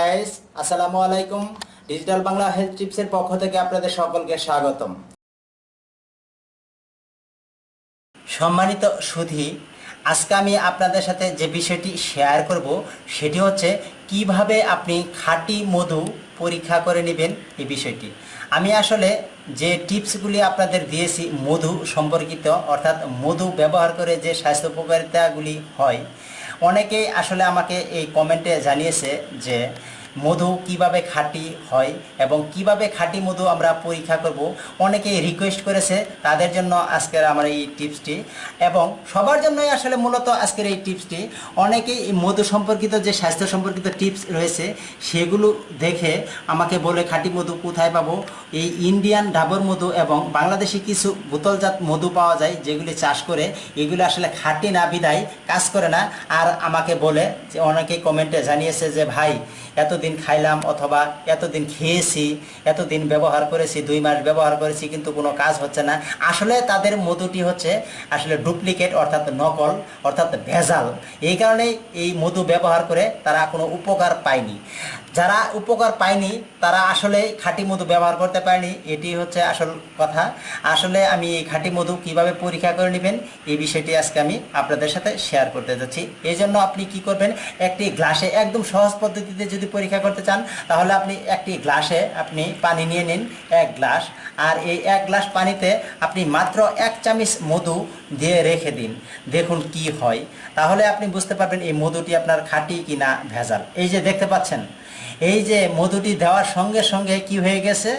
Guys আসসালামু আলাইকুম। Digital Bangla health টিপসের পক্ষ থেকে আপনাদের সকলকে স্বাগতম। সম্মানিত সুধী, আজকে আমি আপনাদের সাথে যে বিষয়টি শেয়ার করব, সেটি হচ্ছে কীভাবে আপনি খাঁটি মধু পরীক্ষা করে নেবেন এই বিষয়টি। আমি আসলে যে টিপসগুলি আপনাদের দিয়েছি মধু সম্পর্কিত, অর্থাৎ মধু ব্যবহার করে যে স্বাস্থ্য উপকারিতাগুলি হয় অনেকেই আসলে আমাকে এই কমেন্টে জানিয়েছে যে মধু কীভাবে খাঁটি হয় এবং কীভাবে খাঁটি মধু আমরা পরীক্ষা করব, অনেকেই রিকোয়েস্ট করেছে তাদের জন্য আজকের আমার এই টিপসটি এবং সবার জন্যই আসলে মূলত আজকের এই টিপসটি অনেকেই মধু সম্পর্কিত যে স্বাস্থ্য সম্পর্কিত টিপস রয়েছে, সেগুলো দেখে আমাকে বলে খাঁটি মধু কোথায় পাবো? এই ইন্ডিয়ান ডাবর মধু এবং বাংলাদেশি কিছু বোতলজাত মধু পাওয়া যায় যেগুলি চাষ করে, এগুলো আসলে খাঁটি না, বিদায় কাজ করে না। আর আমাকে বলে যে, অনেকেই কমেন্টে জানিয়েছে যে, ভাই এতদিন খাইলাম অথবা এতদিন খেয়েছি, এতদিন ব্যবহার করেছি, দুই মাস ব্যবহার করেছি, কিন্তু কোনো কাজ হচ্ছে না। আসলে তাদের মধুটি হচ্ছে আসলে ডুপ্লিকেট, অর্থাৎ নকল, অর্থাৎ ভেজাল। এই কারণে এই মধু ব্যবহার করে তারা কোনো উপকার পায়নি। যারা উপকার পায়নি, তারা আসলে খাঁটি মধু ব্যবহার করতে পারেনি। এটি হচ্ছে আসল কথা। আসলে আমি এই খাঁটি মধু কীভাবে পরীক্ষা করে নেবেন, এই বিষয়টি আজকে আমি আপনাদের সাথে শেয়ার করতে যাচ্ছি। এই জন্য আপনি কি করবেন, একটি গ্লাসে একদম সহজ পদ্ধতিতে যদি পরীক্ষা করতে চান, তাহলে আপনি একটি গ্লাসে আপনি পানি নিয়ে নিন, এক গ্লাস আর এই এক গ্লাস পানিতে আপনি মাত্র এক চামচ মধু দিয়ে রেখে দিন। দেখুন কি হয়। তাহলে আপনি বুঝতে পারবেন এই মধুটি আপনার খাঁটি কিনা ভেজাল। এই যে দেখতে পাচ্ছেন এই যে মধুটি দেওয়ার সঙ্গে সঙ্গে কি হয়ে গেছে?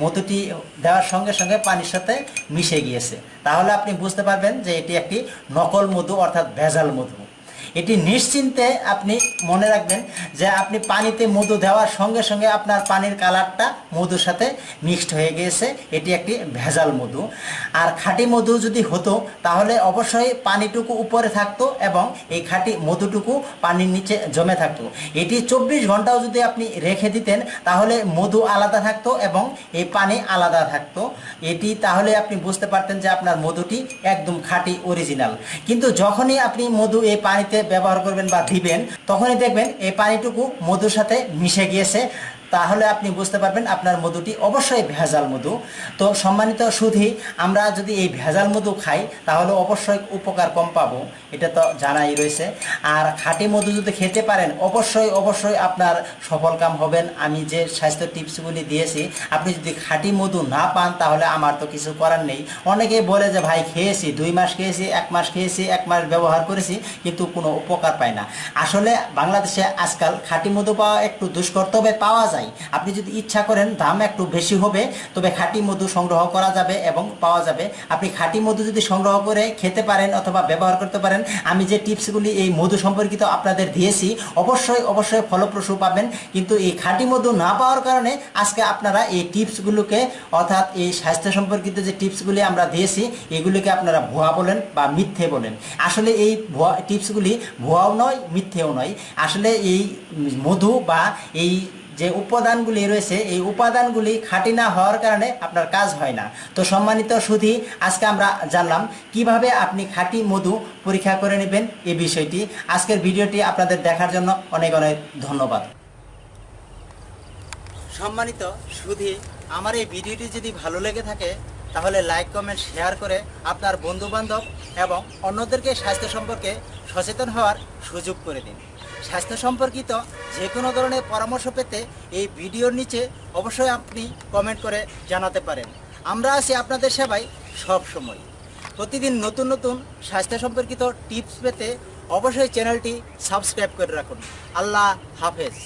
মধুটি দেওয়ার সঙ্গে সঙ্গে পানির সাথে মিশে গিয়েছে। তাহলে আপনি বুঝতে পারবেন যে এটি একটি নকল মধু অর্থাৎ ভেজাল মধু। এটি নিশ্চিন্তে আপনি মনে রাখবেন যে আপনি পানিতে মধু দেওয়ার সঙ্গে সঙ্গে আপনার পানির কালারটা মধুর সাথে মিক্সড হয়ে গিয়েছে। এটি একটি ভেজাল মধু। আর খাঁটি মধু যদি হতো, তাহলে অবশ্যই পানিটুকু উপরে থাকতো এবং এই খাঁটি মধুটুকু পানির নিচে জমে থাকতো। এটি চব্বিশ ঘন্টাও যদি আপনি রেখে দিতেন, তাহলে মধু আলাদা থাকতো এবং এই পানি আলাদা থাকতো। এটি তাহলে আপনি বুঝতে পারতেন যে আপনার মধুটি একদম খাঁটি অরিজিনাল কিন্তু যখনই আপনি মধু এই পানিতে ব্যবহার করবেন বা দিবেন তখনই দেখবেন এই পানিটুকু মধুর সাথে মিশে গিয়েছে। তাহলে আপনি বুঝতে পারবেন আপনার মধুটি অবশ্যই ভেজাল মধু। তো সম্মানিত সুধি, আমরা যদি এই ভেজাল মধু খাই, তাহলে অবশ্যই উপকার কম পাবো, এটা তো জানাই রয়েছে। আর খাঁটি মধু যদি খেতে পারেন, অবশ্যই অবশ্যই আপনার সফল কাম হবেন। আমি যে স্বাস্থ্য টিপসগুলি দিয়েছি, আপনি যদি খাঁটি মধু না পান, তাহলে আমার তো কিছু করার নেই। অনেকেই বলে যে, ভাই, খেয়েছি, দুই মাস খেয়েছি, এক মাস খেয়েছি, এক মাস ব্যবহার করেছি, কিন্তু কোনো উপকার পায় না। আসলে বাংলাদেশে আজকাল খাঁটি মধু পাওয়া একটু দুষ্কর পাওয়া যায়। আপনি যদি ইচ্ছা করেন, দাম একটু বেশি হবে, তবে খাঁটি মধু সংগ্রহ করা যাবে এবং পাওয়া যাবে। আপনি খাঁটি মধু যদি সংগ্রহ করে খেতে পারেন অথবা ব্যবহার করতে পারেন, আমি যে টিপসগুলি এই মধু সম্পর্কিত আপনাদের দিয়েছি, অবশ্যই অবশ্যই ফলপ্রসূ পাবেন। কিন্তু এই খাঁটি মধু না পাওয়ার কারণে আজকে আপনারা এই টিপসগুলোকে, অর্থাৎ এই স্বাস্থ্য সম্পর্কিত যে টিপসগুলি আমরা দিয়েছি, এগুলিকে আপনারা ভুয়া বলেন বা মিথ্যে বলেন। আসলে এই ভুয়া, টিপসগুলি ভুয়াও নয়, মিথ্যেও নয়। আসলে এই মধু বা এই যে উপাদানগুলি রয়েছে, এই উপাদানগুলি খাঁটি না হওয়ার কারণে আপনার কাজ হয় না। তো সম্মানিত সুধী, আজকে আমরা জানলাম কীভাবে আপনি খাঁটি মধু পরীক্ষা করে নেবেন এই বিষয়টি। আজকের ভিডিওটি আপনাদের দেখার জন্য অনেক অনেক ধন্যবাদ। সম্মানিত সুধী, আমার এই ভিডিওটি যদি ভালো লেগে থাকে, তাহলে লাইক, কমেন্ট, শেয়ার করে আপনার বন্ধু বান্ধব এবং অন্যদেরকে স্বাস্থ্য সম্পর্কে সচেতন হওয়ার সুযোগ করে দিন। স্বাস্থ্য সম্পর্কিত যে কোনো ধরনের পরামর্শ পেতে এই ভিডিওর নিচে অবশ্যই আপনি কমেন্ট করে জানাতে পারেন। আমরা আছি আপনাদের সেবায় সব সময়। প্রতিদিন নতুন নতুন স্বাস্থ্য সম্পর্কিত টিপস পেতে অবশ্যই চ্যানেলটি সাবস্ক্রাইব করে রাখুন। আল্লাহ হাফেজ।